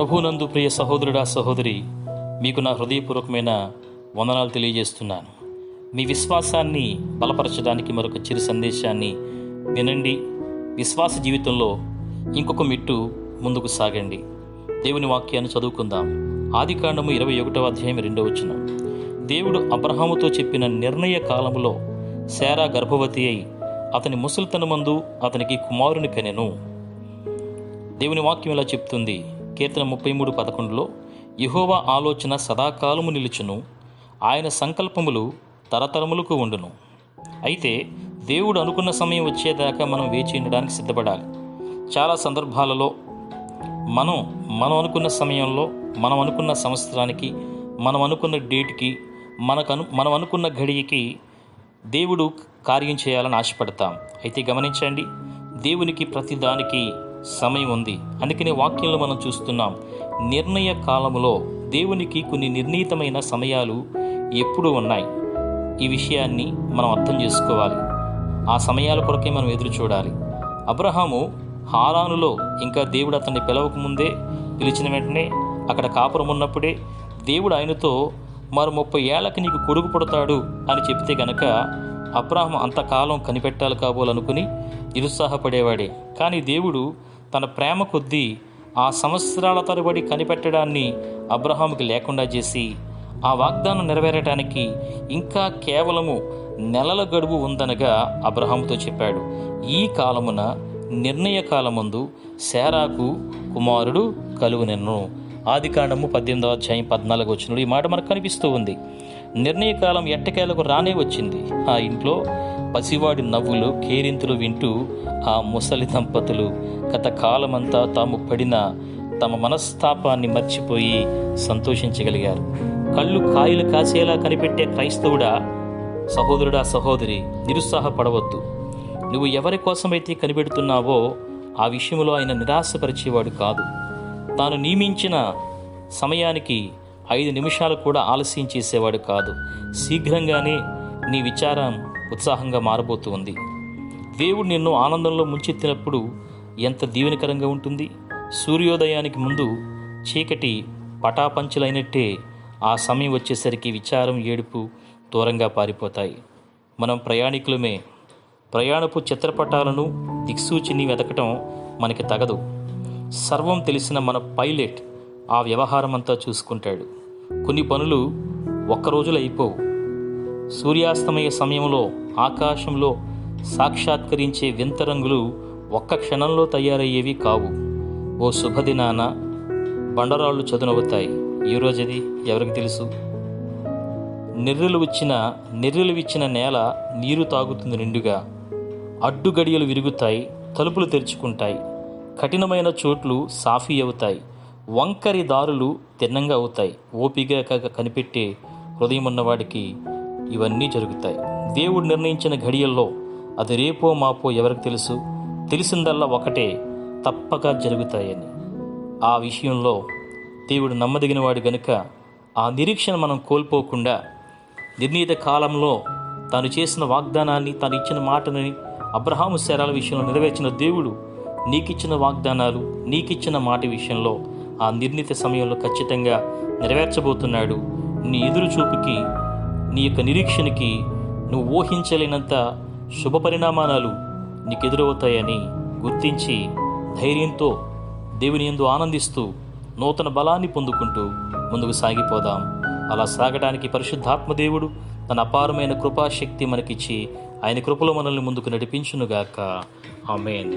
ప్రభునందు ప్రియ సహోదరుడా సహోదరి మీకు నా హృదయపూర్వకమైన వందనాలు తెలియజేస్తున్నాను. మీ విశ్వాసాన్ని బలపరచడానికి మరొక చిరు సందేశాన్ని వినండి. విశ్వాస జీవితంలో ఇంకొక మిట్టు ముందుకు సాగండి. దేవుని వాక్యాన్ని చదువుకుందాం. ఆది కాండము ఇరవై ఒకటవ అధ్యాయం రెండవ వచ్చిన దేవుడు అబ్రహాముతో చెప్పిన నిర్ణయ కాలంలో శారా గర్భవతి అయి అతని ముసలితనమందు అతనికి కుమారుని కనెను. దేవుని వాక్యం ఇలా చెప్తుంది? కీర్తన ముప్పై మూడు పదకొండులో యహోవా ఆలోచన సదాకాలము నిలుచును ఆయన సంకల్పములు తరతరములకు ఉండును. అయితే దేవుడు అనుకున్న సమయం వచ్చేదాకా మనం వేచి ఉండడానికి సిద్ధపడాలి. చాలా సందర్భాలలో మనం మనం అనుకున్న సమయంలో మనం అనుకున్న సంవత్సరానికి మనం అనుకున్న డేట్కి మనకను మనం అనుకున్న ఘడియకి దేవుడు కార్యం చేయాలని ఆశపడతాం. అయితే గమనించండి దేవునికి ప్రతిదానికి సమయం ఉంది. అందుకనే వాక్యంలో మనం చూస్తున్నాం నిర్ణయ కాలములో దేవునికి కొన్ని నిర్ణీతమైన సమయాలు ఎప్పుడూ ఉన్నాయి. ఈ విషయాన్ని మనం అర్థం చేసుకోవాలి. ఆ సమయాల కొరకే మనం ఎదురు చూడాలి. అబ్రహాము హారానులో ఇంకా దేవుడు అతన్ని పిలవకముందే పిలిచిన వెంటనే అక్కడ కాపురం ఉన్నప్పుడే దేవుడు ఆయనతో మరో ముప్పై ఏళ్ళకి నీకు కొడుకు పుడతాడు అని చెప్తే గనక అబ్రాహం అంతకాలం కనిపెట్టాలి కాబోలనుకుని నిరుత్సాహపడేవాడే. కానీ దేవుడు తన ప్రేమ కొద్దీ ఆ సంవత్సరాల తరబడి కనిపెట్టడాన్ని అబ్రహాముకి లేకుండా చేసి ఆ వాగ్దానం నెరవేరటానికి ఇంకా కేవలము నెలల గడువు ఉందనగా అబ్రహాముతో చెప్పాడు. ఈ కాలమున నిర్ణయ కాలమందు శారాకు కుమారుడు కలుగునెను ఆది కాండము పద్దెనిమిదవ అధ్యాయం పద్నాలుగు వచ్చినప్పుడు ఈ మాట మనకు కనిపిస్తూ ఉంది. నిర్ణయ కాలం ఎట్టకేలకు రానే వచ్చింది. ఆ ఇంట్లో పసివాడి నవ్వులు కేరింతలు వింటూ ఆ ముసలి దంపతులు గత కాలమంతా తాము పడిన తమ మనస్తాపాన్ని మర్చిపోయి సంతోషించగలిగారు. కళ్ళు కాయలు కాసేలా కనిపెట్టే క్రైస్తవుడా? సహోదరుడా సహోదరి నిరుత్సాహపడవద్దు. నువ్వు ఎవరి కోసమైతే కనిపెడుతున్నావో ఆ విషయంలో ఆయన నిరాశపరిచేవాడు కాదు. తాను నియమించిన సమయానికి ఐదు నిమిషాలు కూడా ఆలస్యం చేసేవాడు కాదు. శీఘ్రంగానే నీ విచారం ఉత్సాహంగా మారబోతూ ఉంది. దేవుడు నిన్ను ఆనందంలో ముంచెత్తినప్పుడు ఎంత దీవెనకరంగా ఉంటుంది. సూర్యోదయానికి ముందు చీకటి పటాపంచులైనట్టే ఆ సమయం వచ్చేసరికి విచారం ఏడుపు దూరంగా పారిపోతాయి. మనం ప్రయాణికులమే. ప్రయాణపు చిత్రపటాలను దిక్సూచిని వెతకటం మనకి తగదు. సర్వం తెలిసిన మన పైలట్ ఆ వ్యవహారం అంతా చూసుకుంటాడు. కొన్ని పనులు ఒక్క రోజులో అయిపోవు. సూర్యాస్తమయ సమయంలో ఆకాశంలో సాక్షాత్కరించే వింత రంగులు ఒక్క క్షణంలో తయారయ్యేవి కావు. ఓ శుభదినాన బండరాళ్ళు చదునవుతాయి ఈ రోజుది ఎవరికి తెలుసు? నెర్రెలు వచ్చిన నెర్రెలు ఇచ్చిన నేల నీరు తాగుతుంది నిండుగా. అడ్డుగడియలు విరుగుతాయి తలుపులు తెరుచుకుంటాయి. కఠినమైన చోట్లు సాఫీ అవుతాయి. వంకరి దారులు తిన్నంగా అవుతాయి. ఓపిక కనిపెట్టే హృదయం ఉన్నవాడికి ఇవన్నీ జరుగుతాయి. దేవుడు నిర్ణయించిన ఘడియల్లో అది రేపో మాపో ఎవరికి తెలుసు? తెలిసిందల్లా ఒకటే తప్పక జరుగుతాయని. ఆ విషయంలో దేవుడు నమ్మదగినవాడు గనుక ఆ నిరీక్షణ మనం కోల్పోకుండా నిర్ణీత కాలంలో తాను చేసిన వాగ్దానాన్ని తాను ఇచ్చిన మాటని అబ్రహాము శరాల విషయంలో నెరవేర్చిన దేవుడు నీకిచ్చిన వాగ్దానాలు నీకిచ్చిన మాట విషయంలో ఆ నిర్ణీత సమయంలో ఖచ్చితంగా నెరవేర్చబోతున్నాడు. నీ ఎదురు చూపుకి నీ యొక్క నిరీక్షణకి నువ్వు ఊహించలేనంత శుభ పరిణామాలు నీకు ఎదురవుతాయని గుర్తించి ధైర్యంతో దేవుని ఎందు ఆనందిస్తూ నూతన బలాన్ని పొందుకుంటూ ముందుకు సాగిపోదాం. అలా సాగడానికి పరిశుద్ధాత్మ దేవుడు తన అపారమైన కృపాశక్తి మనకిచ్చి ఆయన కృపలో మనల్ని ముందుకు నడిపించునుగాక. ఆమెన్.